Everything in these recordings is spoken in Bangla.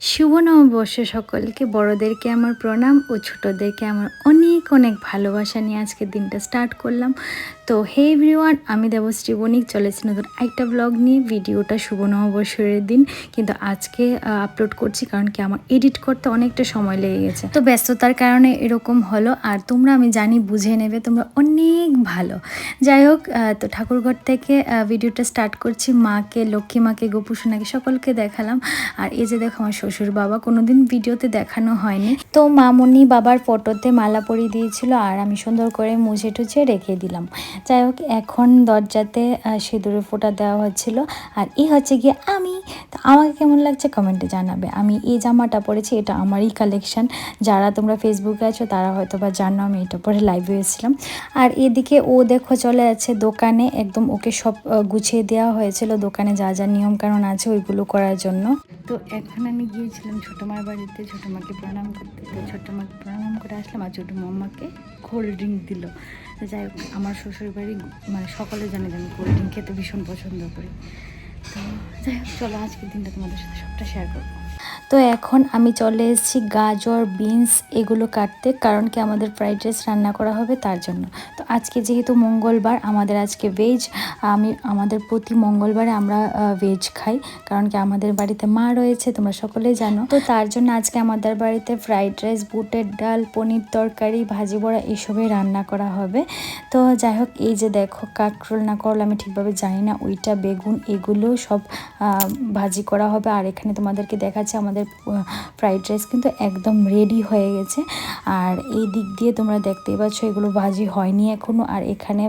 শুভ নববর্ষ সকলকে। বড়দেরকে আমার প্রণাম ও ছোটদেরকে আমার অনেক অনেক ভালোবাসা নিয়ে আজকে দিনটা স্টার্ট করলাম। তো হে এভরিওয়ান আমি দেবশ্রী বণিক, চলেছি নতুন একটা ব্লগ নিয়ে। ভিডিওটা শুভ নববর্ষের দিন। কিন্তু আজকে আপলোড করছি কারণ কি আমার এডিট করতে অনেকটা সময় লেগে গেছে। তো ব্যস্ততার কারণে এরকম হলো। আর তোমরা আমি জানি, বুঝে নেবে, তোমরা অনেক ভালো। যাই হোক তো ঠাকুরঘর থেকে ভিডিওটা স্টার্ট করছি। মাকে, লক্ষ্মী মাকে, গোপুসোনাকে সকলকে দেখালাম। আর এই যে দেখো আমার শ্বশুর বাবা কোনোদিন ভিডিওতে দেখানো হয়নি। তো মামনি বাবার ফটোতে মালা পরিয়ে দিয়েছিল আর আমি সুন্দর করে মুছে টুছে রেখে দিলাম। যাই হোক, এখন দরজাতে সিঁদুরে ফোঁটা দেওয়া হচ্ছিল। আর এই হচ্ছে গিয়ে আমি। তো আমাকে কেমন লাগছে কমেন্টে জানাবে। আমি এই জামাটা পরেছি, এটা আমারই কালেকশন যারা তোমরা ফেসবুকে আছো, তারা হয়তো বা জানো আমি এটা পরে লাইভে এসেছিলাম। আর এদিকে ও দেখো চলে যাচ্ছে দোকানে। একদম ওকে সব গুছিয়ে দেওয়া হয়েছিল। দোকানে যা যা নিয়ম কানুন আছে ওইগুলো করার জন্য। তো এখন আমি গিয়েছিলাম ছোটো মায়ের বাড়িতে, ছোটো মাকে প্রণাম করতে। তো ছোটো মাকে প্রণাম করে আসলাম আর ছোটো মাম্মাকে কোল্ড ড্রিঙ্ক দিল। যাই হোক, আমার শ্বশুর বাড়ি মানে সকলে জানে যে আমি কোল্ড ড্রিঙ্ক খেতে ভীষণ পছন্দ করি। তো যাই হোক, চলো আজকের দিনটা তোমাদের সাথে সবটা শেয়ার করব। তো এখন আমি চলে এসেছি গাজর, বিনস এগুলো কাটতে, কারণ কি আমাদের ফ্রাইড রাইস রান্না করা হবে তার জন্য। তো আজকে যেহেতু মঙ্গলবার, আমাদের আজকে ভেজ আমি, আমাদের প্রতি মঙ্গলবারে আমরা ভেজ খাই, কারণ কি আমাদের বাড়িতে মা রয়েছে, তোমরা সকলেই জানো। তো তার জন্য আজকে আমাদের বাড়িতে ফ্রাইড রাইস বুটের ডাল, পনির তরকারি, ভাজি বড়া এসবই রান্না করা হবে। তো যাই হোক, এই যে দেখো কাকরোল না করল আমি ঠিকভাবে জানি না, ওইটা, বেগুন এগুলো সব ভাজি করা হবে। আর এখানে তোমাদেরকে দেখাচ্ছে আমাদের ফ্রাইড রাইস কিন্তু একদম রেডি হয়ে গেছে। আর এই দিক দিয়ে তোমরা দেখতেই পাচ্ছ, এগুলো ভাজি হয়নি এখনও আর এখানে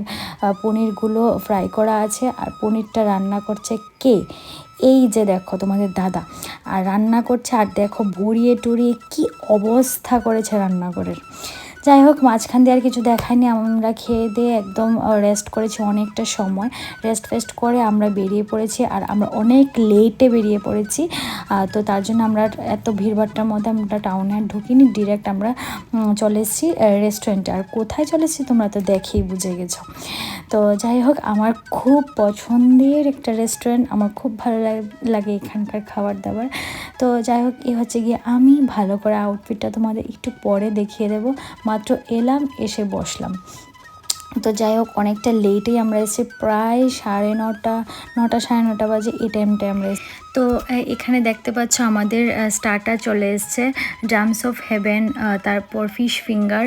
পনিরগুলো ফ্রাই করা আছে। আর পনিরটা রান্না করছে কে? এই যে দেখো তোমাদের দাদা। আর রান্না করছে, আর দেখো ভরিয়ে টুরিয়ে কি অবস্থা করেছে রান্নাঘরের। যাই হোক, মাঝখান দিয়ে আর কিছু দেখায়নি। আমরা খেয়ে দিয়ে একদম রেস্ট করেছি অনেকটা সময়। রেস্ট ফেস্ট করে আমরা বেরিয়ে পড়েছি আর আমরা অনেক লেটে বেরিয়ে পড়েছি। তো তার জন্য আমরা এত ভিড়ভাট্টার মধ্যে আমরা টাউনে আর ঢুকিনি ডিরেক্ট আমরা চলে এসেছি রেস্টুরেন্টে আর কোথায় চলে এসেছি তোমরা তো দেখেই বুঝে গেছো। তো যাই হোক, আমার খুব পছন্দের একটা রেস্টুরেন্ট আমার খুব ভালো লাগে এখানকার খাবার দাবার। তো যাই হোক, এ হচ্ছে গিয়ে আমি ভালো করে আউটফিটটা তোমাদের একটু পরে দেখিয়ে দেবো। মাত্র এলাম, এসে বসলাম। তো যাই হোক, অনেকটা লেটেই আমরা এসেছি, প্রায় সাড়ে নটা নটা সাড়ে নটা বাজে এই টাইমটায় আমরা তো এখানে দেখতে পাচ্ছ আমাদের স্টার্টার চলে এসছে ড্রামস অফ হেভেন তারপর ফিশ ফিঙ্গার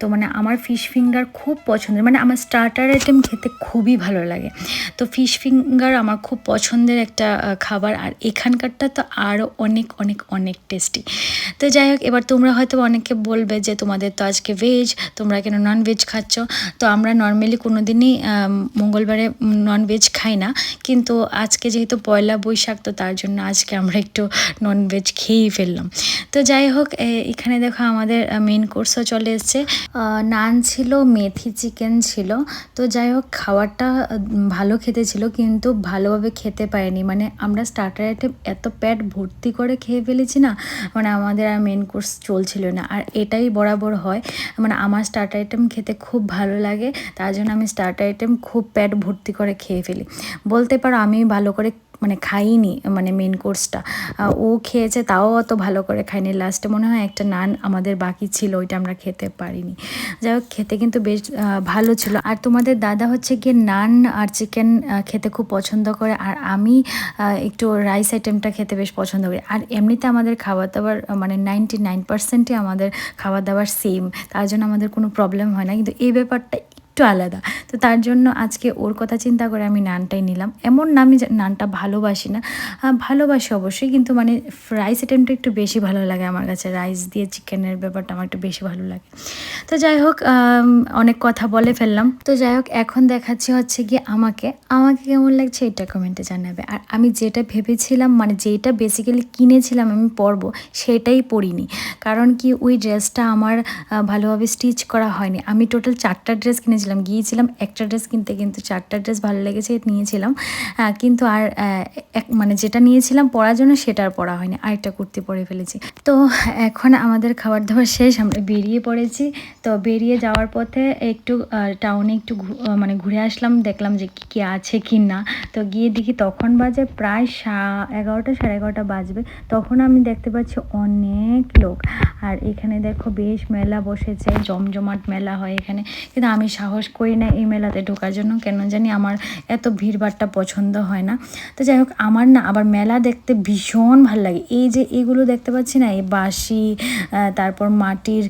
তো মানে আমার ফিশ ফিঙ্গার খুব পছন্দের মানে আমার স্টার্টার আইটেম খেতে খুবই ভালো লাগে। তো ফিশ ফিঙ্গার আমার খুব পছন্দের একটা খাবার, আর এখানকারটা তো আরও অনেক অনেক অনেক টেস্টি তো যাই হোক, এবার তোমরা হয়তো অনেকে বলবে যে তোমাদের তো আজকে ভেজ তোমরা কেন নন ভেজ খাচ্ছ? তো আমরা নর্মালি কোনো দিনই মঙ্গলবারে নন ভেজ খাই না। কিন্তু আজকে যেহেতু পয়লা বৈশাখ, তো তার জন্য আজকে আমরা একটু নন ভেজ খেয়েই ফেললাম। তো যাই হোক এখানে দেখো আমাদের মেন কোর্সও চলে এসছে। নান ছিল, মেথি চিকেন ছিল। তো যাই হোক খাবারটা ভালো খেতে ছিল, কিন্তু ভালোভাবে খেতে পারিনি। মানে আমরা স্টার্টার আইটেম এত প্যাট ভর্তি করে খেয়ে ফেলেছি না মানে আমাদের আর মেন কোর্স চলছিল না। আর এটাই বরাবর হয় মানে আমার স্টার্টার আইটেম খেতে খুব ভালো লাগে। তার জন্য আমি স্টার্টার আইটেম খুব প্যাট ভর্তি করে খেয়ে ফেলি। বলতে পারো আমি ভালো করে মানে খাইনি মানে মেন কোর্সটা ও খেয়েছে, তাও অত ভালো করে খাইনি। লাস্টে মনে হয় একটা নান আমাদের বাকি ছিল, ওইটা আমরা খেতে পারিনি। যাই হোক, খেতে কিন্তু বেশ ভালো ছিল। আর তোমাদের দাদা হচ্ছে গিয়ে নান আর চিকেন খেতে খুব পছন্দ করে। আর আমি একটু রাইস আইটেমটা খেতে বেশ পছন্দ করি। আর এমনিতে আমাদের খাবার দাবার মানে নাইনটি নাইন পার্সেন্টই আমাদের খাবার দাবার সেম তার জন্য আমাদের কোনো প্রবলেম হয় না। কিন্তু এই ব্যাপারটা একটু আলাদা। তো তার জন্য আজকে ওর কথা চিন্তা করে আমি নানটাই নিলাম। এমন না আমি নানটা ভালোবাসি না। ভালোবাসি অবশ্যই, কিন্তু মানে রাইস আইটেমটা একটু বেশি ভালো লাগে আমার কাছে। রাইস দিয়ে চিকেনের ব্যাপারটা আমার একটু বেশি ভালো লাগে। তো যাই হোক অনেক কথা বলে ফেললাম। তো যাই হোক, এখন দেখাচ্ছি হচ্ছে গিয়ে আমাকে। আমাকে কেমন লাগছে এটা কমেন্টে জানাবে। আর আমি যেটা ভেবেছিলাম মানে যেটা বেসিক্যালি কিনেছিলাম আমি পরবো, সেটাই পরিনি। কারণ কি ওই ড্রেসটা আমার ভালোভাবে স্টিচ করা হয়নি। আমি টোটাল চারটা ড্রেস কিনেছিলাম। কিনেছিলাম গিয়েছিলাম, একটা ড্রেস কিনতে কিন্তু চারটা ড্রেস ভালো লেগেছে নিয়েছিলাম। কিন্তু আর এক মানে যেটা নিয়েছিলাম পরার জন্য সেটা আর পরা হয়নি, আরেকটা কুর্তি পরে ফেলেছি। তো এখন আমাদের খাবার দাবার শেষ, আমরা বেরিয়ে পড়েছি। তো বেরিয়ে যাওয়ার পথে একটু টাউনে একটু মানে ঘুরে আসলাম, দেখলাম যে কী কী আছে কি না। তো গিয়ে দেখি তখন বাজে প্রায় সা, এগারোটা, সাড়ে এগারোটা বাজবে। তখন আমি দেখতে পাচ্ছি অনেক লোক। আর এখানে দেখো বেশ মেলা বসেছে, জমজমাট মেলা হয় এখানে। কিন্তু আমি সাহস করি না এই মেলাতে ঢোকার জন্য, কেন জানি আমার এত ভিড়ভাড়টা পছন্দ হয় না। তো যাই হোক, আমার না আবার মেলা দেখতে ভীষণ ভালো লাগে। এই যে এগুলো দেখতে পাচ্ছি না, এই বাঁশি তারপর মাটির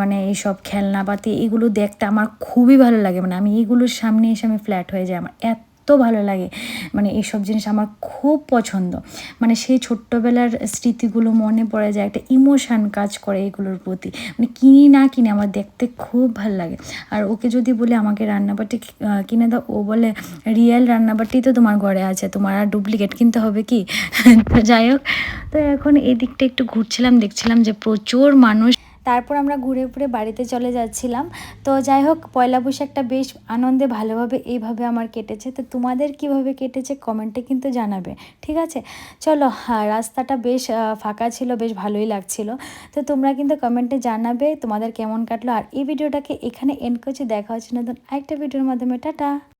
মানে এইসব খেলনাপাতি, এগুলো দেখতে আমার খুবই ভালো লাগে। মানে আমি এগুলোর সামনে এসে আমি ফ্ল্যাট হয়ে যাই, আমার এত ভালো লাগে। মানে এইসব জিনিস আমার খুব পছন্দ। মানে সেই ছোট্টবেলার স্মৃতিগুলো মনে পড়ে যায়, একটা ইমোশান কাজ করে এগুলোর প্রতি। মানে কিনি না কিনে আমার দেখতে খুব ভালো লাগে। আর ওকে যদি বলে, আমাকে রান্নাবাটি কিনে দাও। ও বলে, রিয়েল রান্নাবাটি তো তোমার ঘরে আছে, তোমার আর ডুপ্লিকেট কিনতে হবে কি? যাই হোক, তো এখন এদিকটা একটু ঘুরছিলাম, দেখছিলাম যে প্রচুর মানুষ তারপর আমরা ঘুরে ঘুরে বাড়িতে চলে যাচ্ছিলাম। তো যাই হোক পয়লা বৈশাখটা বেশ আনন্দে ভালোভাবে এইভাবে আমার কেটেছে। তো তোমাদের কীভাবে কেটেছে কমেন্টে কিন্তু জানাবে ঠিক আছে? চলো হ্যাঁ, রাস্তাটা বেশ ফাঁকা ছিল বেশ ভালোই লাগছিল। তো তোমরা কিন্তু কমেন্টে জানাবে তোমাদের কেমন কাটলো। আর এই ভিডিওটাকে এখানে এন্ড করছি। দেখা হচ্ছে নতুন আরেকটা ভিডিওর মাধ্যমে। টাটা!